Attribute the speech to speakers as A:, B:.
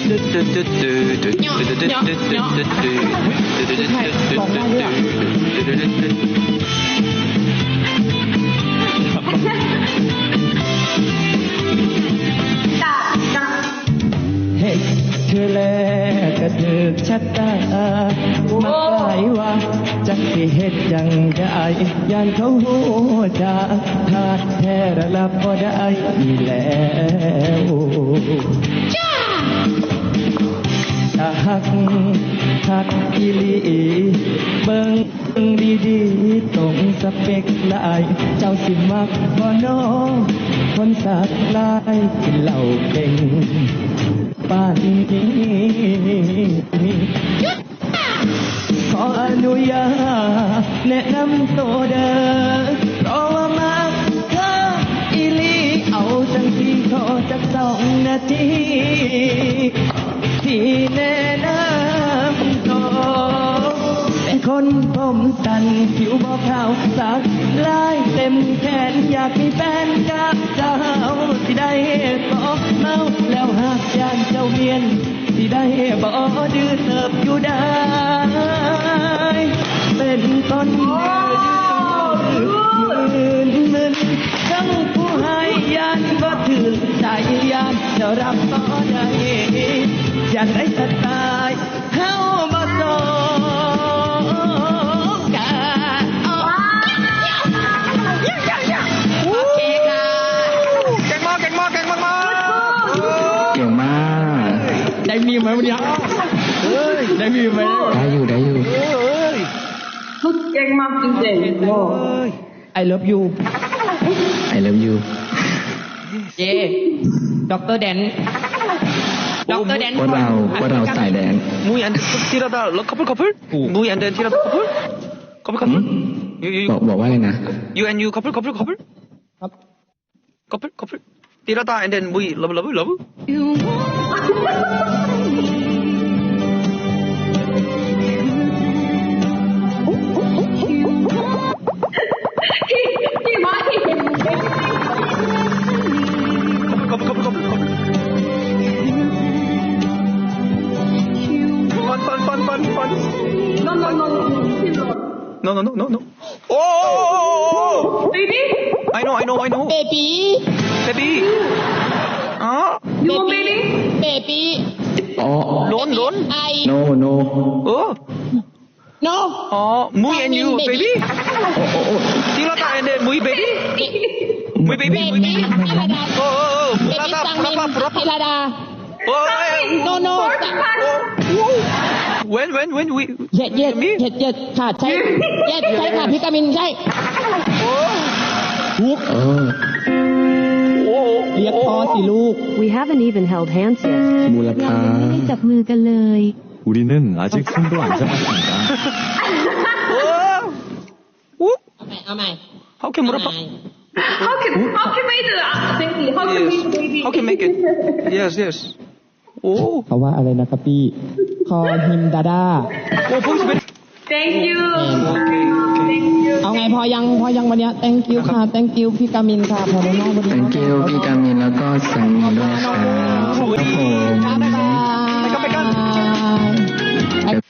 A: เฮ็ดคือแลกระถึกชัดตามาหลายว่าจักสิเฮ็ดจังได้ย่านเขาโหจาขาดแท้ระลับบ่ได้แล้วถ้า หักหักอีลีเบิ่งเบิ้งดีๆตรงสเปกลายเจ้าสิมักบ่น้อคนสักลายกินเหล้าเก่งป่านนี้ขออนุญาตแนะนำตัวเด้อเพราะว่ามาเธออีลีเอาจังที่ขอจักสองนาที แนะนำตัวเป็นคนผมสันผิวบ่ขาวสักลายเต็มแขนอยากมีแฟนกับเจ้าที่ได้บอกเมาแล้วหากยานเจ้าเมียนที่ได้บ่ดื้อเติบอยู่ได้ เป็นต้นดื้อดื้อมืนมึนทั้งผู้ให้ยานก็ถือใจยานจะรับก็ได้ อยากได้สไตล์เข้ามาสองกันโอเคค่ะ
B: เก่งมากเก่งมากเก่งมากมาก
C: เก่งมาก
A: ได้มีไหมวันนี้ได้มีไหม
C: ได้อยู่ได้อยู่
D: เก่งมากจริงๆโอ้
A: ไอเลิฟยู
C: I love you
A: เย่ด็อกเตอร์แดน
B: Dr. Dan What about What about Thai Dan Mui and Tirada couple couple Mui and then Tirada couple couple couple
C: บอกบอกว่าอะไรนะ
B: You and you couple couple couple ครับ couple couple Tirada and then Mui love love love
D: No, no, no,
B: no, no. Oh!
D: Baby?
B: I know, I know, I know.
E: Ah.
B: Baby?
D: Baby?
E: Huh? You want
C: baby? Baby?
B: Oh. Lone,
E: lone? I...
C: No, no.
B: Oh?
E: No.
B: Oh, Mui and you, baby.
C: baby.
B: oh, oh, oh. And then Mui, baby.
E: Mui,
B: baby.
E: Mui,
B: baby. Oh, oh, oh.
E: Purapa, purapa, purapa.
B: Oh,
E: no, no. Oh.
B: when, when, when we.
E: เย็ดเย็ด
B: me?
E: เย็ดเย็ดค่ะใช่เย็ดใช่ค่ะพี่กามินใช่
C: เออ
B: Oh,
A: เรียกพ่อสิลูก
F: We haven't even held hands yet.
C: มูลค่า
F: ไม่ได้จับมือกันเลย
G: 우리는 아직 손도 안 잡았습니다.
B: oh.
E: เอาใหม่เอาใหม่
B: How can
E: เอา
B: 브라파?
E: ใหม่
D: how can how can make it baby how can
B: Yes.
D: make baby
B: How can make it? Yes, yes. Oh,
A: เขาว่าอะไรนะครับพี่ คอฮิมดาดา
B: oh, voice very.
D: thank you
B: Okay, okay.
D: thank you
A: เอาไงพอยังพอยังวันเนี้ย thank you ค่ะ thank you พี่กามินค่ะพอได้นอกวันนี้
C: thank you พี่กามินแล้วก็สังมินด้วยครับครับผม
A: บ๊ายบาย
B: ไปกันไปกัน